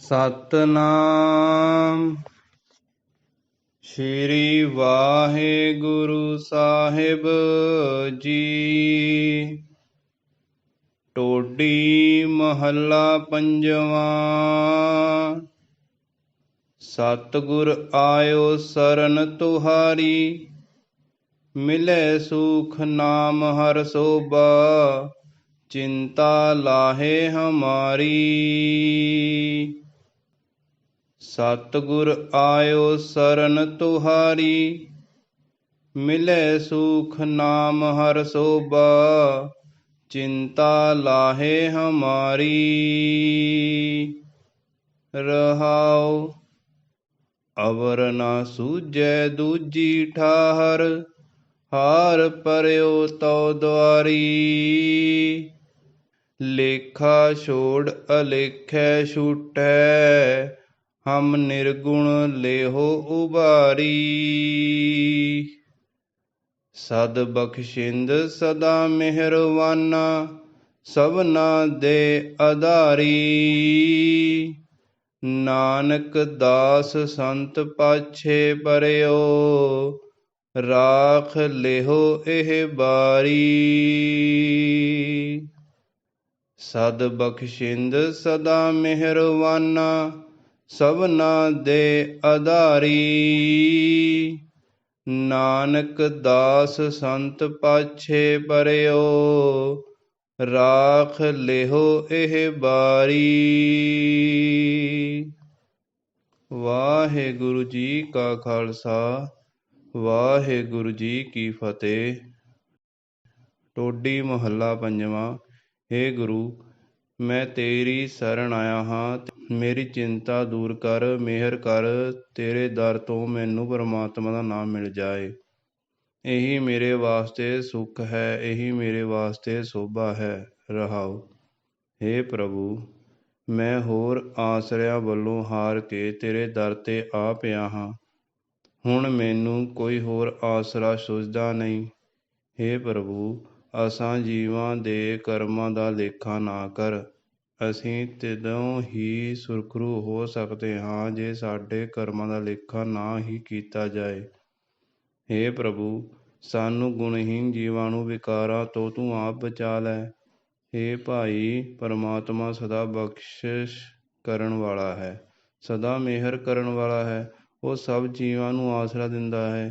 ਸਤਨਾਮ। ਸ਼੍ਰੀ ਵਾਹਿਗੁਰੂ ਸਾਹਿਬ ਜੀ। ਟੋਡੀ ਮਹੱਲਾ ਪੰਜਵਾਂ। ਸਤਿਗੁਰ ਆਇਓ ਸਰਨ ਤੁਹਾਰੀ। ਮਿਲੇ ਸੁਖ ਨਾਮ ਹਰ ਸੋਭਾ। ਚਿੰਤਾ ਲਾਹੇ ਹਮਾਰੀ। ਸਤਿਗੁਰ ਆਇਓ ਸਰਨ ਤੁਹਾਰੀ, ਮਿਲੇ ਸੁਖ ਨਾਮ ਹਰ ਸੋਭਾ, ਚਿੰਤਾ ਲਾਹੇ ਹਮਾਰੀ। ਰਹਾਉ, ਅਵਰ ਨਾ ਸੂਝੈ ਦੂਜੀ ਠਾਹਰ, ਹਾਰ ਪਰਿਓ ਤਉ ਦੁਆਰੀ। ਲੇਖਾ ਛੋੜ ਅਲੇਖੈ ਛੂਟੈ ਹਮ ਨਿਰਗੁਣ ਲੇਹੋ ਉਬਾਰੀ। ਸਦ ਬਖਸ਼ਿੰਦ ਸਦਾ ਮਿਹਰਵਾਨਾ, ਸਭਨਾ ਦੇ ਆਧਾਰੀ ਨਾਨਕ ਦਾਸ ਸੰਤ ਪਾਛੇ ਪਰਿਓ, ਰਾਖ ਲਿਹੋ ਇਹ ਬਾਰੀ। ਸਦ ਬਖਸ਼ਿੰਦ ਸਦਾ ਮਿਹਰਵਾਨਾ ਸਭਨਾ ਦੇ ਆਧਾਰੀ ਨਾਨਕ ਦਾਸ ਸੰਤ ਪਾਛੇ ਪਰਿਓ, ਰਾਖ ਲਿਹੋ ਇਹ ਬਾਰੀ। ਵਾਹਿਗੁਰੂ ਜੀ ਕਾ ਖਾਲਸਾ, ਵਾਹਿਗੁਰੂ ਜੀ ਕੀ ਫਤਿਹ। ਟੋਡੀ ਮਹੱਲਾ ਪੰਜਵਾਂ ਏ ਗੁਰੂ ਮੈਂ ਤੇਰੀ ਸ਼ਰਨ ਆਇਆ ਹਾਂ, ਮੇਰੀ ਚਿੰਤਾ ਦੂਰ ਕਰ, ਮਿਹਰ ਕਰ, ਤੇਰੇ ਦਰ ਤੋਂ ਮੈਨੂੰ ਪਰਮਾਤਮਾ ਦਾ ਨਾਮ ਮਿਲ ਜਾਏ। ਇਹੀ ਮੇਰੇ ਵਾਸਤੇ ਸੁੱਖ ਹੈ, ਇਹੀ ਮੇਰੇ ਵਾਸਤੇ ਸੋਭਾ ਹੈ ਰਹਾਉ हे ਪ੍ਰਭੂ, ਮੈਂ ਹੋਰ ਆਸਰਿਆਂ ਵੱਲੋਂ ਹਾਰ ਕੇ ਤੇਰੇ ਦਰ ਤੇ ਆ ਪਿਆ ਹਾਂ। ਹੁਣ ਮੈਨੂੰ ਕੋਈ ਹੋਰ ਆਸਰਾ ਸੁਝਦਾ ਨਹੀਂ। हे ਪ੍ਰਭੂ ਅਸਾਂ ਜੀਵਾਂ ਦੇ ਕਰਮਾਂ ਦਾ ਲੇਖਾ ਨਾ ਕਰ ਅਸੀਂ ਤਦੋਂ ਹੀ ਸੁਰਖਰੂ ਹੋ ਸਕਦੇ ਹਾਂ ਜੇ ਸਾਡੇ ਕਰਮਾਂ ਦਾ ਲੇਖਾ ਨਾ ਹੀ ਕੀਤਾ ਜਾਏ हे ਪ੍ਰਭੂ ਸਾਨੂੰ ਗੁਣਹੀਨ ਜੀਵਾਂ ਨੂੰ ਵਿਕਾਰਾਂ ਤੋਂ ਤੂੰ ਆਪ ਬਚਾ ਲੈ हे ਭਾਈ ਪਰਮਾਤਮਾ ਸਦਾ ਬਖਸ਼ਿਸ਼ ਕਰਨ ਵਾਲਾ ਹੈ ਸਦਾ ਮਿਹਰ ਕਰਨ ਵਾਲਾ ਹੈ ਉਹ ਸਭ ਜੀਵਾਂ ਨੂੰ ਆਸਰਾ ਦਿੰਦਾ ਹੈ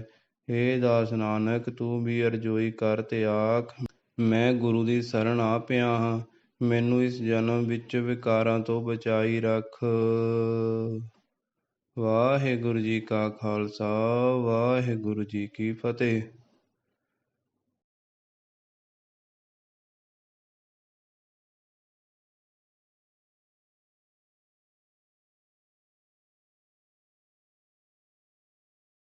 हे ਦਾਸ ਨਾਨਕ ਤੂੰ ਵੀ ਅਰਜ਼ੋਈ ਕਰ ਤੇ ਆਖ ਮੈਂ ਗੁਰੂ ਦੀ ਸ਼ਰਨ ਆ ਪਿਆ ਹਾਂ, ਮੈਨੂੰ ਇਸ ਜਨਮ ਵਿੱਚ ਵਿਕਾਰਾਂ ਤੋਂ ਬਚਾਈ ਰੱਖ। ਵਾਹਿਗੁਰੂ ਜੀ ਕਾ ਖਾਲਸਾ, ਵਾਹਿਗੁਰੂ ਜੀ ਕੀ ਫਤਿਹ।